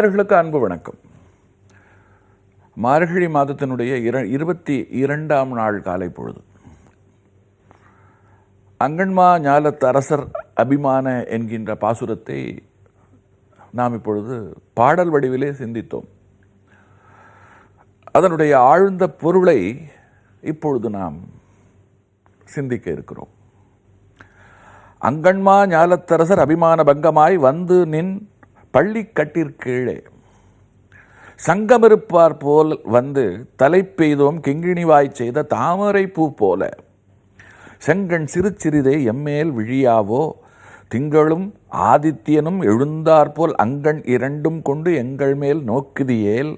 நேயர்களுக்கு அன்பு வணக்கம். மார்கழி மாதத்தினுடைய இர இருபத்தி இரண்டாம் நாள் காலை பொழுது. அங்கன்மா ஞாலத் அரசர் அபிமான என்கின்ற பாசுரத்தை நாம் இப்பொழுது பாடல் வடிவிலே சிந்தித்தோம். அதனுடைய ஆழ்ந்த பொருளை இப்பொழுது நாம் சிந்திக்க இருக்கிறோம். அங்கன்மா ஞாலத்தரசர் அபிமான பங்கமாய் வந்து நின் பள்ளிக்கட்டிற்கீழே சங்கமிருப்பார் போல் வந்து தலை பெய்தோம் கிங்கிணிவாய் செய்த தாமரை பூ போல. செங்கண் சிறு சிறிதே எம்மேல் விழியாவோ? திங்களும் ஆதித்யனும் எழுந்தாற்போல் அங்கண் இரண்டும் கொண்டு எங்கள் மேல் நோக்குதியேல்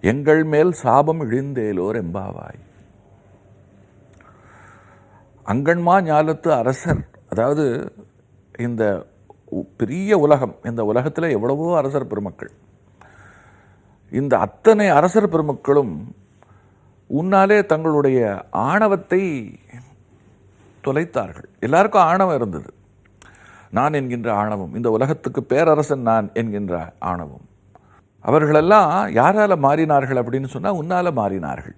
எங்கள் மேல் சாபம் இழிந்தேலோர் எம்பாவாய். அங்கன்மா ஞாலத்து அரசர் அதாவது இந்த பெரிய உலகம். இந்த உலகத்தில் எவ்வளவோ அரசர் பெருமக்கள். இந்த அத்தனை அரசர் பெருமக்களும் உன்னாலே தங்களுடைய ஆணவத்தை தொலைத்தார்கள். எல்லாருக்கும் ஆணவம் இருந்தது. நான் என்கின்ற ஆணவம் இந்த உலகத்துக்கு பேரரசன் நான் என்கின்ற ஆணவம். அவர்களெல்லாம் யாரால் மாறினார்கள் அப்படின்னு சொன்னால் உன்னால மாறினார்கள்.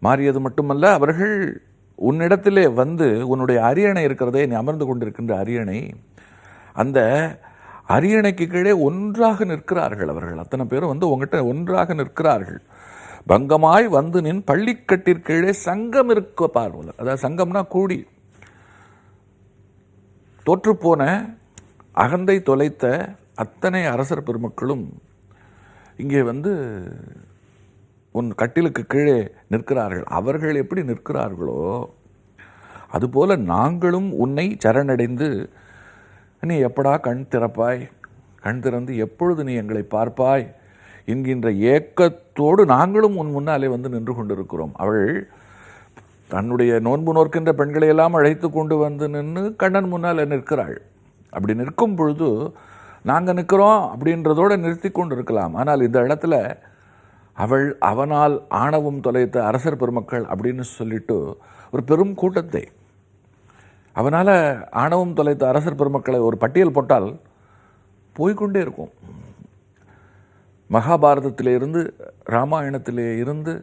மாறியது மட்டுமல்ல அவர்கள் உன்னிடத்திலே வந்து உன்னுடைய அரியணை இருக்கிறதே நீ அமர்ந்து கொண்டிருக்கின்ற அரியணை அந்த அரியணைக்கு கீழே ஒன்றாக நிற்கிறார்கள் அவர்கள். அத்தனை பேரும் வந்து உங்ககிட்ட ஒன்றாக நிற்கிறார்கள். பங்கமாய் வந்து நின் பள்ளிக்கட்டிற்கீழே சங்கம் இருக்க பார்வல அதாவது சங்கம்னா கூடி. தோற்றுப்போன அகந்தை தொலைத்த அத்தனை அரசர் பெருமக்களும் இங்கே வந்து உன் கட்டிலுக்கு கீழே நிற்கிறார்கள். அவர்கள் எப்படி நிற்கிறார்களோ அதுபோல நாங்களும் உன்னை சரணடைந்து நீ எப்படா கண் திறப்பாய்? கண் திறந்து எப்பொழுது நீ எங்களை பார்ப்பாய்? என்கின்ற ஏக்கத்தோடு நாங்களும் உன் முன்னாலே வந்து நின்று கொண்டிருக்கிறோம். அவள் தன்னுடைய நோன்பு நோக்கின்ற பெண்களை எல்லாம் அழைத்து கொண்டு வந்து நின்று கண்ணன் முன்னால் நிற்கிறாள். அப்படி நிற்கும் பொழுது நாங்கள் நிற்கிறோம் அப்படின்றதோடு நிறுத்தி கொண்டு இருக்கலாம் ஆனால் இந்த இடத்துல அவள் அவனால் ஆணவம் தொலைத்த அரசர் பெருமக்கள் அப்படின்னு சொல்லிட்டு ஒரு பெரும் கூட்டத்தை அவனால் ஆணவம் தொலைத்த அரசர் பெருமக்களை ஒரு பட்டியல் போட்டால் போய்க்கொண்டே இருக்கும். மகாபாரதத்திலே இருந்து ராமாயணத்திலே இருந்து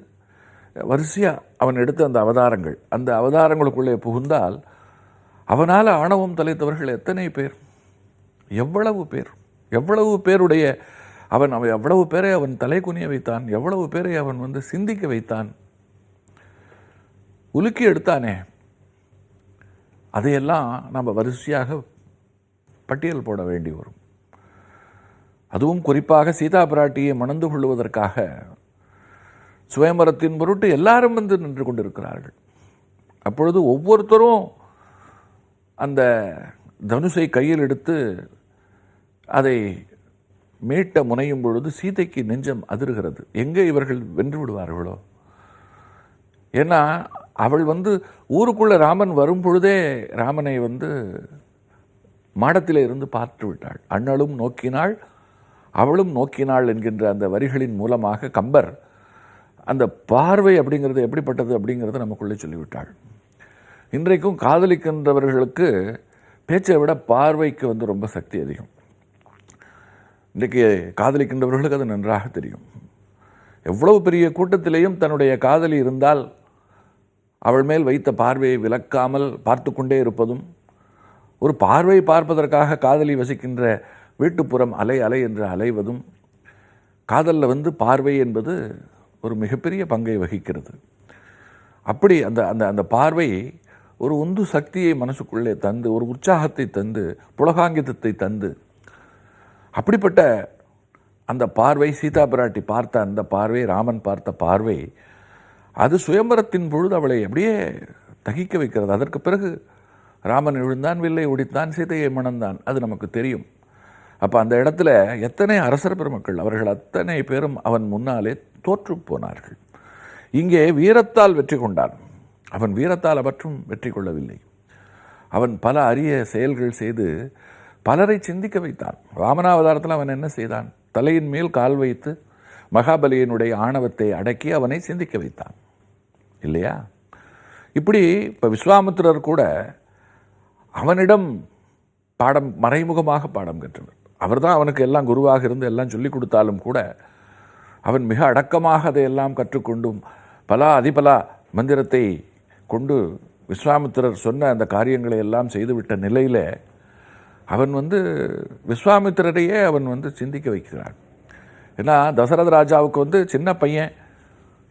வரிசையாக அவன் எடுத்த அந்த அவதாரங்கள். அந்த அவதாரங்களுக்குள்ளே புகுந்தால் அவனால் ஆணவம் தலைத்தவர்கள் எத்தனை பேர்? எவ்வளவு பேர்? எவ்வளவு பேருடைய அவன் அவன் எவ்வளவு பேரை அவன் தலை குனிய வைத்தான்? எவ்வளவு பேரை அவன் வந்து சிந்திக்க வைத்தான்? உலுக்கி எடுத்தானே? அதையெல்லாம் நம்ம வரிசையாக பட்டியல் போட வேண்டி வரும். அதுவும் குறிப்பாக சீதா பிராட்டியை மணந்து கொள்வதற்காக சுயம்பரத்தின் பொருட்டு எல்லாரும் வந்து நின்று கொண்டிருக்கிறார்கள். அப்பொழுது ஒவ்வொருத்தரும் அந்த தனுஷை கையில் எடுத்து அதை மீட்ட முனையும் பொழுது சீதைக்கு நெஞ்சம் அதிர்கிறது. எங்கே இவர்கள் வென்று விடுவார்களோ? ஏன்னா அவள் வந்து ஊருக்குள்ளே ராமன் வரும் பொழுதே ராமனை வந்து மாடத்திலே இருந்து பார்த்து விட்டாள். அண்ணலும் நோக்கினாள் அவளும் நோக்கினாள் என்கின்ற அந்த வரிகளின் மூலமாக கம்பர் அந்த பார்வை அப்படிங்கிறது எப்படிப்பட்டது அப்படிங்கிறத நமக்குள்ளே சொல்லிவிட்டாள். இன்றைக்கும் காதலிக்கின்றவர்களுக்கு பேச்சை விட பார்வைக்கு வந்து ரொம்ப சக்தி அதிகம். இன்றைக்கு காதலிக்கின்றவர்களுக்கு அது நன்றாக தெரியும். எவ்வளவு பெரிய கூட்டத்திலேயும் தன்னுடைய காதலி இருந்தால் அவள் மேல் வைத்த பார்வையை விலக்காமல் பார்த்து கொண்டே இருப்பதும் ஒரு பார்வை பார்ப்பதற்காக காதலி வசிக்கின்ற வீட்டுப்புறம் அலை அலை என்று அலைவதும் காதலில் வந்து பார்வை என்பது ஒரு மிகப்பெரிய பங்கை வகிக்கிறது. அப்படி அந்த அந்த அந்த பார்வை ஒரு உந்து சக்தியை மனசுக்குள்ளே தந்து ஒரு உற்சாகத்தை தந்து புலகாங்கிதத்தை தந்து அப்படிப்பட்ட அந்த பார்வை சீதா பிராட்டி பார்த்த அந்த பார்வை ராமன் பார்த்த பார்வை அது சுயம்பரத்தின் பொழுது அவளை அப்படியே தகிக்க வைக்கிறது. அதற்கு பிறகு ராமன் விழுந்தான் வில்லை ஒடித்தான் சீதையை மணந்தான். அது நமக்கு தெரியும். அப்போ அந்த இடத்துல எத்தனை அரசர் பெருமக்கள் அவர்கள் அத்தனை பேரும் அவன் முன்னாலே தோற்று போனார்கள். இங்கே வீரத்தால் வெற்றி கொண்டான். அவன் வீரத்தால் அவற்றும் வெற்றி கொள்ளவில்லை. அவன் பல அரிய செயல்கள் செய்து பலரை சிந்திக்க வைத்தான். ராமனாவதாரத்தில் அவன் என்ன செய்தான்? தலையின் மேல் கால் வைத்து மகாபலியினுடைய ஆணவத்தை அடக்கி அவனை சிந்திக்க வைத்தான். இல்லையா? இப்படி இப்போ விஸ்வாமித்திரர் கூட அவனிடம் பாடம் மறைமுகமாக பாடம் கற்றவர். அவர்தான் அவனுக்கு எல்லாம் குருவாக இருந்து எல்லாம் சொல்லிக் கொடுத்தாலும் கூட அவன் மிக அடக்கமாக அதையெல்லாம் கற்றுக்கொண்டும் பலா அதிபலா மந்திரத்தை கொண்டு விஸ்வாமித்திரர் சொன்ன அந்த காரியங்களை எல்லாம் செய்துவிட்ட நிலையில் அவன் வந்து விஸ்வாமித்திரரையே அவன் வந்து சிந்திக்க வைக்கிறான். ஏன்னா தசரத ராஜாவுக்கு வந்து சின்ன பையன்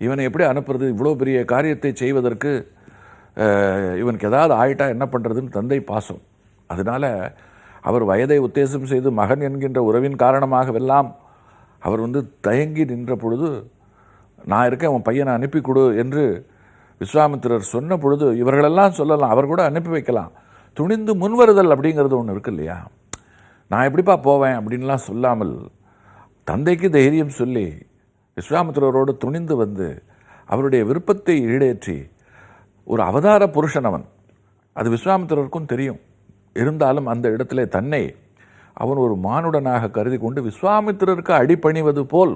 இவனை எப்படி அனுப்புறது? இவ்வளோ பெரிய காரியத்தை செய்வதற்கு இவனுக்கு ஏதாவது ஆயிட்டா என்ன பண்ணுறதுன்னு தந்தை பாசம். அதனால் அவர் வயதை உத்தேசம் செய்து மகன் என்கின்ற உறவின் காரணமாகவெல்லாம் அவர் வந்து தயங்கி நின்ற பொழுது நான் இருக்கேன் அவன் பையனை அனுப்பி கொடு என்று விஸ்வாமித்திரர் சொன்ன பொழுது இவர்களெல்லாம் சொல்லலாம் அவர் கூட அனுப்பி வைக்கலாம். துணிந்து முன்வருதல் அப்படிங்கிறது ஒன்று இருக்கு இல்லையா? நான் எப்படிப்பா போவேன்? அப்படின்லாம் சொல்லாமல் தந்தைக்கு தைரியம் சொல்லி விஸ்வாமித்திரரோடு துணிந்து வந்து அவருடைய விருப்பத்தை ஈடேற்றி ஒரு அவதார புருஷன் அவன். அது விஸ்வாமித்திரருக்கும் தெரியும். இருந்தாலும் அந்த இடத்துல தன்னை அவன் ஒரு மானுடனாக கருதி கொண்டு விஸ்வாமித்திரருக்கு அடிபணிவது போல்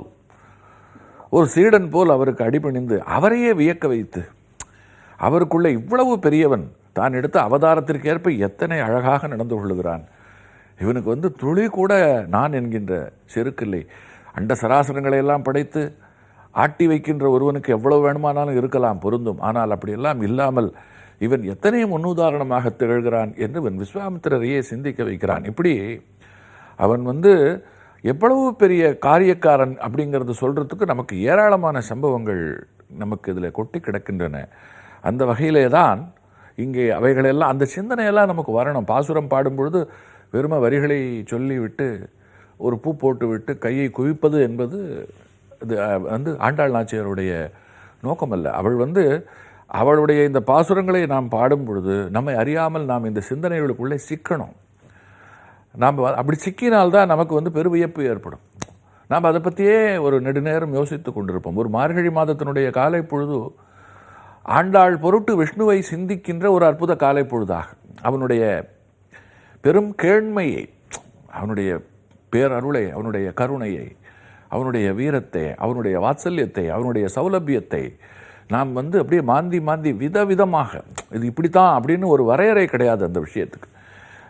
ஒரு சீடன் போல் அவருக்கு அடிபணிந்து அவரையே வியக்க வைத்து அவருக்குள்ள இவ்வளவு பெரியவன் தான் எடுத்த அவதாரத்திற்கேற்ப எத்தனை அழகாக நடந்து கொள்ளுகிறான். இவனுக்கு வந்து துளி கூட நான் என்கின்ற செருக்கில்லை. அண்ட சராசரங்களை எல்லாம் படைத்து ஆட்டி வைக்கின்ற ஒருவனுக்கு எவ்வளவு வேணுமானாலும் இருக்கலாம் பொருந்தும். ஆனால் அப்படியெல்லாம் இல்லாமல் இவன் எத்தனை முன்னுதாரணமாக திகழ்கிறான் என்று இவன் விஸ்வாமித்திரரையே சிந்திக்க வைக்கிறான். இப்படி அவன் வந்து எவ்வளவு பெரிய காரியக்காரன் அப்படிங்கிறது சொல்கிறதுக்கு நமக்கு ஏராளமான சம்பவங்கள் நமக்கு இதில் கொட்டி கிடக்கின்றன. அந்த வகையிலே தான் இங்கே அவைகளெல்லாம் அந்த சிந்தனையெல்லாம் நமக்கு வரணும். பாசுரம் பாடும்பொழுது வெறும வரிகளை சொல்லிவிட்டு ஒரு பூ போட்டுவிட்டு கையை குவிப்பது என்பது இது வந்து ஆண்டாள் நாச்சியாருடைய நோக்கமல்ல. அவள் வந்து அவளுடைய இந்த பாசுரங்களை நாம் பாடும் பொழுது நம்மை அறியாமல் நாம் இந்த சிந்தனைகளுக்குள்ளே சிக்கணும். நாம் அப்படி சிக்கினால்தான் நமக்கு வந்து பெருவியப்பு ஏற்படும். நாம் அதை பற்றியே ஒரு நெடுநேரம் யோசித்து கொண்டிருப்போம். ஒரு மார்கழி மாதத்தினுடைய காலை பொழுது ஆண்டாள் பொருட்டு விஷ்ணுவை சிந்திக்கின்ற ஒரு அற்புத காலை பொழுதாக. அவனுடைய பெரும் கேழ்மையை அவனுடைய பேரருளை அவனுடைய கருணையை அவனுடைய வீரத்தை அவனுடைய வாத்சல்யத்தை அவனுடைய சௌலபியத்தை நாம் வந்து அப்படியே மாந்தி மாந்தி விதவிதமாக இது இப்படித்தான் அப்படின்னு ஒரு வரையறை கிடையாது அந்த விஷயத்துக்கு.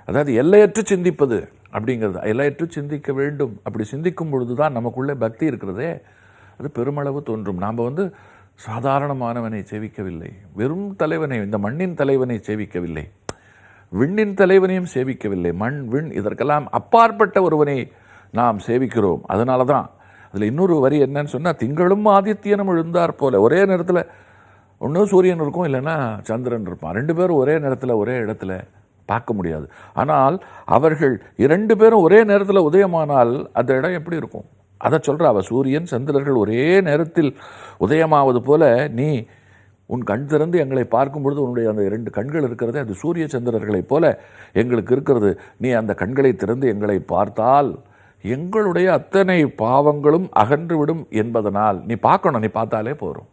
அதாவது எல்லையற்று சிந்திப்பது அப்படிங்கிறது எல்லையற்று சிந்திக்க வேண்டும். அப்படி சிந்திக்கும் பொழுது தான் நமக்குள்ளே பக்தி இருக்கிறதே. அது பெருமளவு தோன்றும். நாம் வந்து சாதாரணமானவனை சேவிக்கவில்லை. வெறும் தலைவனை இந்த மண்ணின் தலைவனை சேவிக்கவில்லை. விண்ணின் தலைவனையும் சேவிக்கவில்லை. மண் விண் இதற்கெல்லாம் அப்பாற்பட்ட ஒருவனை நாம் சேவிக்கிறோம். அதனால தான் அதில் இன்னொரு வரி என்னன்னு சொன்னால் திங்களும் ஆதித்யனும் எழுந்தார் போல. ஒரே நேரத்தில் ஒன்று சூரியன் இருக்கும் இல்லைன்னா சந்திரன் இருப்பான். ரெண்டு பேரும் ஒரே நேரத்தில் ஒரே இடத்துல பார்க்க முடியாது. ஆனால் அவர்கள் இரண்டு பேரும் ஒரே நேரத்தில் உதயமானால் அந்த இடம் எப்படி இருக்கும்? அதை சொல்கிற அவள் சூரியன் சந்திரர்கள் ஒரே நேரத்தில் உதயமாவது போல நீ உன் கண் திறந்து எங்களை பார்க்கும் பொழுது உன்னுடைய அந்த இரண்டு கண்கள் இருக்கிறதே அது சூரிய சந்திரர்களைப் போல எங்களுக்கு இருக்கிறது. நீ அந்த கண்களை திறந்து எங்களை பார்த்தால் எங்களுடைய அத்தனை பாவங்களும் அகன்றுவிடும் என்பதனால் நீ பார்க்கணும் நீ பார்த்தாலே போகிறோம்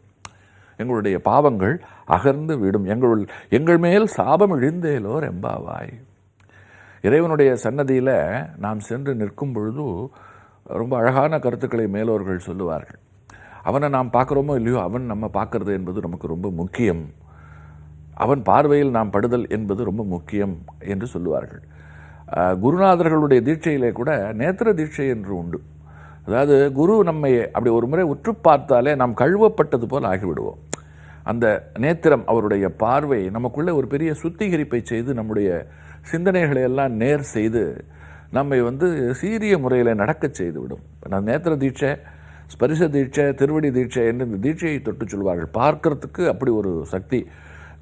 எங்களுடைய பாவங்கள் அகர்ந்து விடும். எங்கள் எங்கள் மேல் சாபம் இழிந்தேலோ ரெம்பாவாய். இறைவனுடைய சன்னதியில் நாம் சென்று நிற்கும் பொழுது ரொம்ப அழகான கருத்துக்களை மேலோர்கள் சொல்லுவார்கள். அவனை நாம் பார்க்குறோமோ இல்லையோ அவன் நம்ம பார்க்கறது என்பது நமக்கு ரொம்ப முக்கியம். அவன் பார்வையில் நாம் படுதல் என்பது ரொம்ப முக்கியம் என்று சொல்லுவார்கள். குருநாதர்களுடைய தீட்சையிலே கூட நேத்திர தீட்சை என்று உண்டு. அதாவது குரு நம்மை அப்படி ஒரு முறை உற்று பார்த்தாலே நாம் கழுவப்பட்டது போல் ஆகிவிடுவோம். அந்த நேத்திரம் அவருடைய பார்வை நமக்குள்ளே ஒரு பெரிய சுத்திகரிப்பை செய்து நம்முடைய சிந்தனைகளை எல்லாம் நேர் செய்து நம்மை வந்து சீரிய முறையில் நடக்க செய்துவிடும். நான் நேத்திர தீட்சை ஸ்பரிச தீட்சை திருவடி தீட்சை என்று இந்த தீட்சையை தொட்டு சொல்வார்கள். பார்க்கறதுக்கு அப்படி ஒரு சக்தி.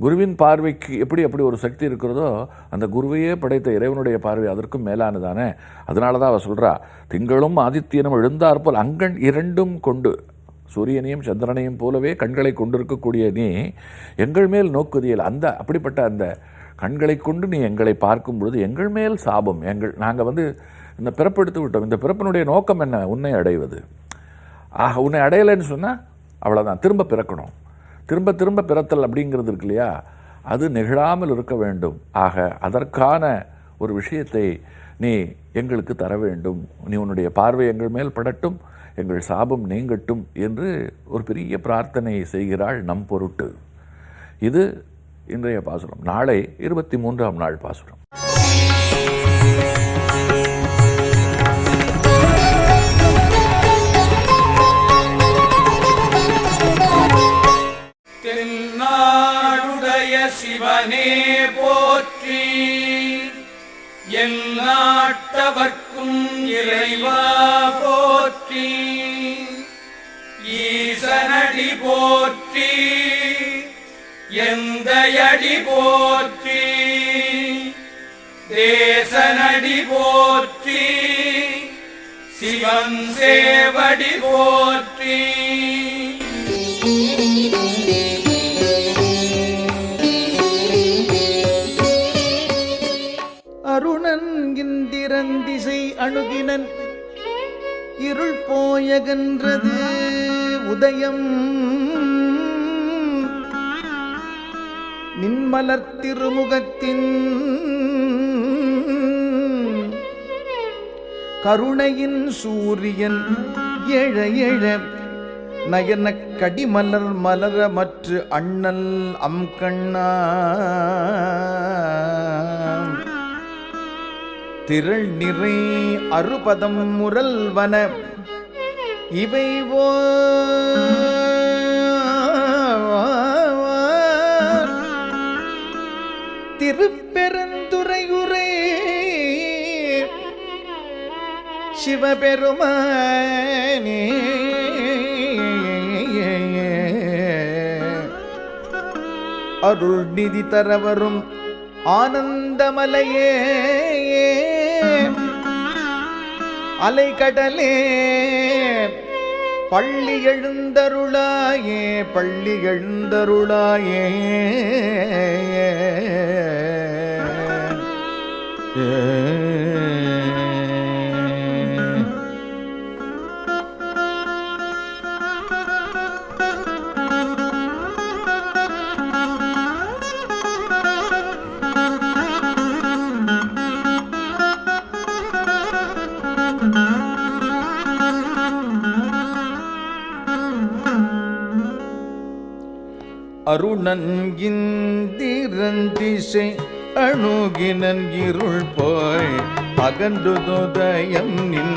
குருவின் பார்வைக்கு எப்படி அப்படி ஒரு சக்தி இருக்கிறதோ அந்த குருவையே படைத்த இறைவனுடைய பார்வை அதற்கும் மேலானதானே. அதனால தான் அவர் சொல்கிறா திங்களும் ஆதித்யனும் எழுந்தாற்போல் அங்கண் இரண்டும் கொண்டு சூரியனையும் சந்திரனையும் போலவே கண்களை கொண்டிருக்கக்கூடிய நீ எங்கள் மேல் நோக்குதியல். அந்த அப்படிப்பட்ட அந்த கண்களை கொண்டு நீ எங்களை பார்க்கும் பொழுது எங்கள் மேல் சாபம். எங்கள் நாங்கள் வந்து இந்த பிறப்பெடுத்து விட்டோம். இந்த பிறப்பினுடைய நோக்கம் என்ன? உன்னை அடைவது. ஆக உன்னை அடையலைன்னு சொன்னால் அவ்வளோதான் திரும்ப பிறக்கணும். திரும்ப திரும்ப பிறத்தல் அப்படிங்கிறது இருக்கு இல்லையா? அது நிகழாமல் இருக்க வேண்டும். ஆக அதற்கான ஒரு விஷயத்தை நீ எங்களுக்கு தர வேண்டும். நீ உன்னுடைய பார்வை எங்கள் மேல் படட்டும் எங்கள் சாபம் நீங்கட்டும் என்று ஒரு பெரிய பிரார்த்தனை செய்கிறாள் நம் பொருட்டு. இது இன்றைய பாசுரம். நாளை இருபத்தி மூன்றாம் நாள் பாசுரம். சிவனே போற்றி. எல்லாட்டவர்க்கும் இறைவா போற்றி. ஈசனடி போற்றி. எந்தையடி போற்றி. தேசனடி போற்றி. சிவன் சேவடி போற்றி. அணுகினன். இருள் போயகன்றது உதயம். நின்மலர் திருமுகத்தின் கருணையின் சூரியன் எழ எழ நயன கடிமலர் மலர மற்ற அண்ணல் அம் கண்ணா திரள் நிறை அறுபதம் முரல்வன இவை ஓ திருப்பெருந்துறையுரே சிவபெருமானே. அருள் நிதி தரவரும் ஆனந்தமலையே. அலைகடலே பள்ளி எழுந்தருளாயே பள்ளி எழுந்தருளாயே. ஏ அருணன் இந்திரன் அணுகினன் இருள் போய் அகன்றுதயம் நின்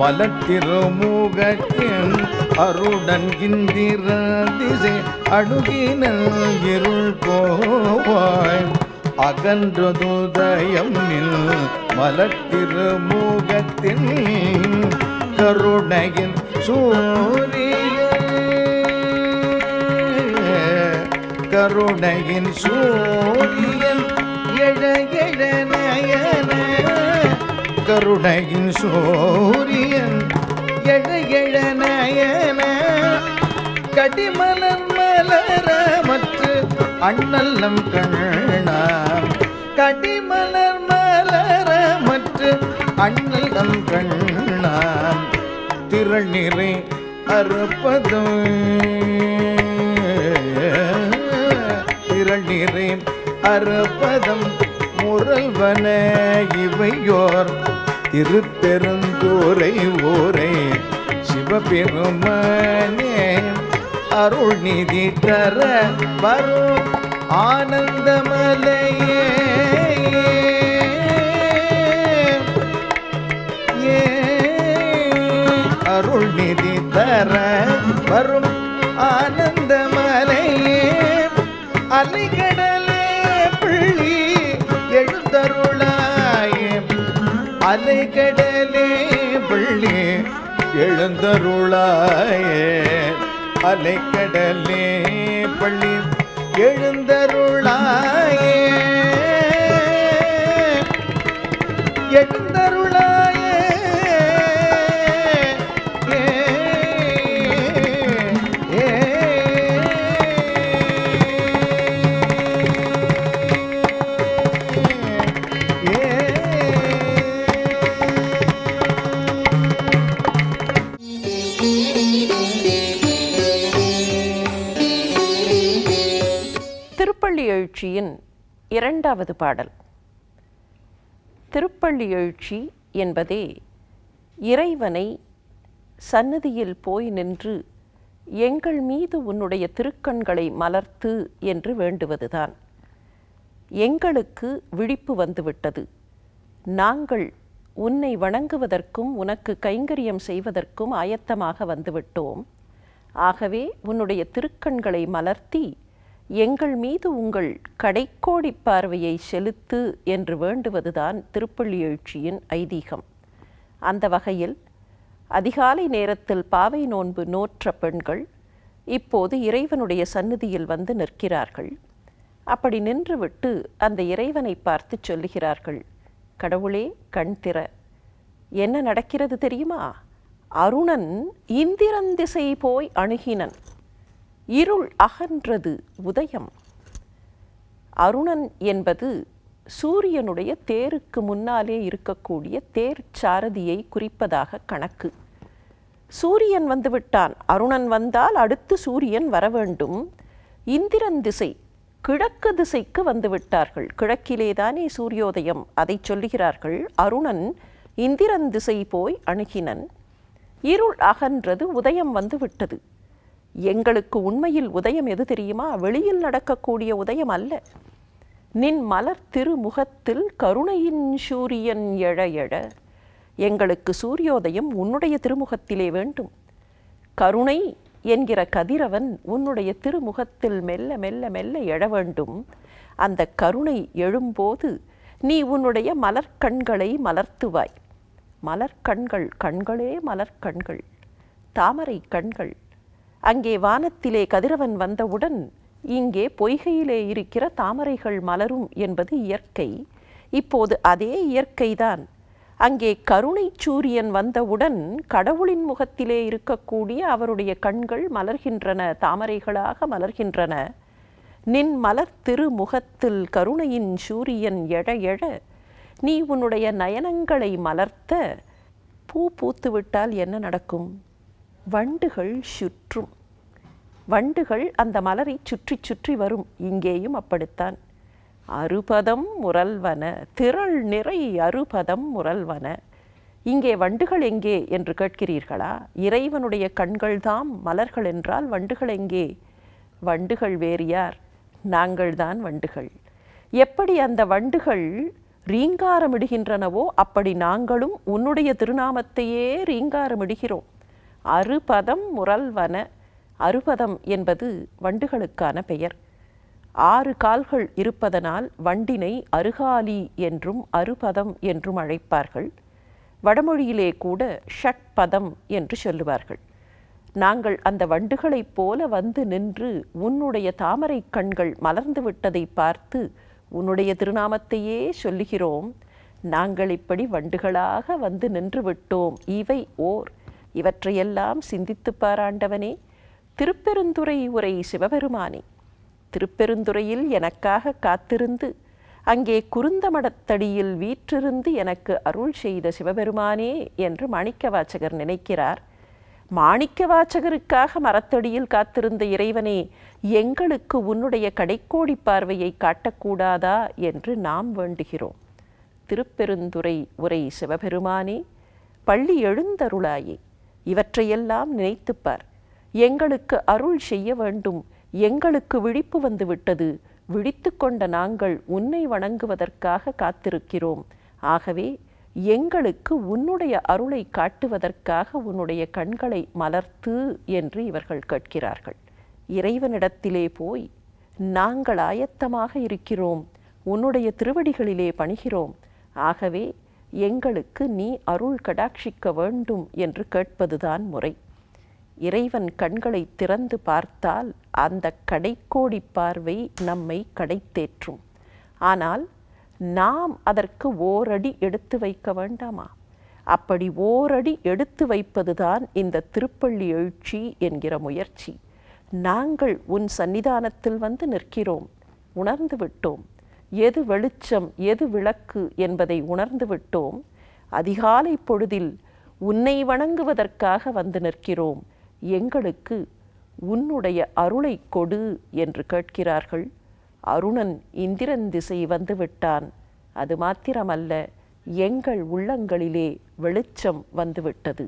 மலத்திருமுகத்தின் அருடன் இந்திர திசை அணுகினன் இருள் போவாய் அகன்றுதயம் நின் மலத்திருமுகத்தின் கருணையின் சூரிய கருணையின் சூரியன் எழ கருணையின் சூரியன் எழ எழ கடிமலர் மலர மற்ற அண்ணல்லம் கண்ணாம் கடிமலர் மலர மற்ற அண்ணல்லம் கண்ணாம் திரள் நிறை அறுப்பதும் திரள் நிறேன் அறுப்பதம் முரல்வன இவையோர். திருப்பெருந்தூரை ஊரை சிவபெருமானே அருள் நிதி தர வரும் ஆனந்தமலையே. ஏ அருள் நிதி தர அலைகடலே பிள்ளி எழுந்தருளாயே. அலைகடலே பிள்ளி எழுந்தருளாயே. அலைக்கடலே பள்ளி எழுந்தருளாயே. எழுச்சியின் இரண்டாவது பாடல். திருப்பள்ளி எழுச்சி என்பதே இறைவனை சன்னதியில் போய் நின்று எங்கள் மீது உன்னுடைய திருக்கண்களை மலர்த்து என்று வேண்டுவதுதான். எங்களுக்கு விழிப்பு வந்துவிட்டது. நாங்கள் உன்னை வணங்குவதற்கும் உனக்கு கைங்கரியம் செய்வதற்கும் ஆயத்தமாக வந்துவிட்டோம். ஆகவே உன்னுடைய திருக்கண்களை மலர்த்தி எங்கள் மீது உங்கள் கடைக்கோடி பார்வையை செலுத்து என்று வேண்டுவதுதான் திருப்பள்ளி எழுச்சியின் ஐதீகம். அந்த வகையில் அதிகாலை நேரத்தில் பாவை நோன்பு நோற்ற பெண்கள் இப்போது இறைவனுடைய சந்நிதியில் வந்து நிற்கிறார்கள். அப்படி நின்றுவிட்டு அந்த இறைவனை பார்த்து சொல்லுகிறார்கள் கடவுளே கண் திற என்ன நடக்கிறது தெரியுமா? அருணன் இந்திரன் திசை போய் அணுகினன். இருள் அகன்றது உதயம். அருணன் என்பது சூரியனுடைய தேருக்கு முன்னாலே இருக்கக்கூடிய தேர் சாரதியை குறிப்பதாக கணக்கு. சூரியன் வந்துவிட்டான். அருணன் வந்தால் அடுத்து சூரியன் வர வேண்டும். இந்திரன் திசை கிழக்கு திசைக்கு வந்துவிட்டார்கள். கிழக்கிலேதானே சூரியோதயம் அதை சொல்லுகிறார்கள். அருணன் இந்திரன் திசை போய் அணுகினன். இருள் அகன்றது உதயம் வந்து விட்டது எங்களுக்கு உண்மையில் உதயம் எது தெரியுமா? வெளியில் நடக்கக்கூடிய உதயம் அல்ல. நின் மலர் திருமுகத்தில் கருணையின் சூரியன் எழ எழ எங்களுக்கு சூரியோதயம் உன்னுடைய திருமுகத்திலே வேண்டும். கருணை என்கிற கதிரவன் உன்னுடைய திருமுகத்தில் மெல்ல மெல்ல மெல்ல எழ வேண்டும். அந்த கருணை எழும்போது நீ உன்னுடைய மலர்க்கண்களை மலர்த்துவாய். மலர்க்கண்கள் கண்களே மலர்க்கண்கள். தாமரை கண்கள் அங்கே வானத்திலே கதிரவன் வந்தவுடன் இங்கே பொய்கையிலே இருக்கிற தாமரைகள் மலரும் என்பது இயற்கை. இப்போது அதே இயற்கைதான். அங்கே கருணை சூரியன் வந்தவுடன் கடவுளின் முகத்திலே இருக்கக்கூடிய அவருடைய கண்கள் மலர்கின்றன தாமரைகளாக மலர்கின்றன. நின் மலர் திருமுகத்தில் கருணையின் சூரியன் எழ எழ நீ உன்னுடைய நயனங்களை மலர்த்த பூ பூத்துவிட்டால் என்ன நடக்கும்? வண்டுகள் சுற்றும். வண்டுகள் அந்த மலரை சுற்றி சுற்றி வரும். இங்கேயும் அப்படித்தான். அறுபதம் முரல்வன திரள் நிறை அறுபதம் முரல்வன. இங்கே வண்டுகள் எங்கே என்று கேட்கிறீர்களா? இறைவனுடைய கண்கள்தாம் மலர்கள் என்றால் வண்டுகள் எங்கே? வண்டுகள் வேறு யார்? நாங்கள்தான் வண்டுகள். எப்படி அந்த வண்டுகள் ரீங்காரமிடுகின்றனவோ அப்படி நாங்களும் உன்னுடைய திருநாமத்தையே ரீங்காரமிடுகிறோம். அறுபதம் முரல்வன அறுபதம் என்பது வண்டுகளுக்கான பெயர். ஆறு கால்கள் இருப்பதனால் வண்டினை அருகாலி என்றும் அறுபதம் என்றும் அழைப்பார்கள். வடமொழியிலே கூட ஷட்பதம் என்று சொல்லுவார்கள். நாங்கள் அந்த வண்டுகளைப் போல வந்து நின்று உன்னுடைய தாமரை கண்கள் மலர்ந்து விட்டதை பார்த்து உன்னுடைய திருநாமத்தையே சொல்லுகிறோம். நாங்கள் இப்படி வண்டுகளாக வந்து நின்று விட்டோம். இவை ஓர் இவற்றையெல்லாம் சிந்தித்துப் பாராண்டவனே திருப்பெருந்துறை உரை சிவபெருமானே. திருப்பெருந்துறையில் எனக்காக காத்திருந்து அங்கே குருந்தமடத்தடியில் வீற்றிருந்து எனக்கு அருள் செய்த சிவபெருமானே என்று மாணிக்கவாச்சகர் நினைக்கிறார். மாணிக்கவாச்சகருக்காக மரத்தடியில் காத்திருந்த இறைவனே எங்களுக்கு உன்னுடைய கடைக்கோடி பார்வையை காட்டக்கூடாதா என்று நாம் வேண்டுகிறோம். திருப்பெருந்துறை உரை சிவபெருமானே பள்ளி எழுந்தருளாயே. இவற்றையெல்லாம் நினைத்துப்பார். எங்களுக்கு அருள் செய்ய வேண்டும். எங்களுக்கு விழிப்பு வந்து விட்டது. விழித்து கொண்ட நாங்கள் உன்னை வணங்குவதற்காக காத்திருக்கிறோம். ஆகவே எங்களுக்கு உன்னுடைய அருளை காட்டுவதற்காக உன்னுடைய கண்களை மலர்த்து என்று இவர்கள் கேட்கிறார்கள். இறைவனிடத்திலே போய் நாங்கள் ஆயத்தமாக இருக்கிறோம். உன்னுடைய திருவடிகளிலே பணிகிறோம். ஆகவே எங்களுக்கு நீ அருள் கடாட்சிக்க வேண்டும் என்று கேட்பதுதான் முறை. இறைவன் கண்களை திறந்து பார்த்தால் அந்த கடைக்கோடி பார்வை நம்மை கடைத்தேற்றும். ஆனால் நாம் அதற்கு ஓரடி எடுத்து வைக்க வேண்டாமா? அப்படி ஓரடி எடுத்து வைப்பதுதான் இந்த திருப்பள்ளி எழுச்சி என்கிற முயற்சி. நாங்கள் உன் சன்னிதானத்தில் வந்து நிற்கிறோம். உணர்ந்து விட்டோம். எது வெளிச்சம் எது விளக்கு என்பதை உணர்ந்து விட்டோம். அதிகாலை பொழுதில் உன்னை வணங்குவதற்காக வந்து நிற்கிறோம். எங்களுக்கு உன்னுடைய அருளை கொடு என்று கேட்கிறார்கள். அருணன் இந்திரன் திசை வந்துவிட்டான் அது மாத்திரமல்ல எங்கள் உள்ளங்களிலே வெளிச்சம் வந்துவிட்டது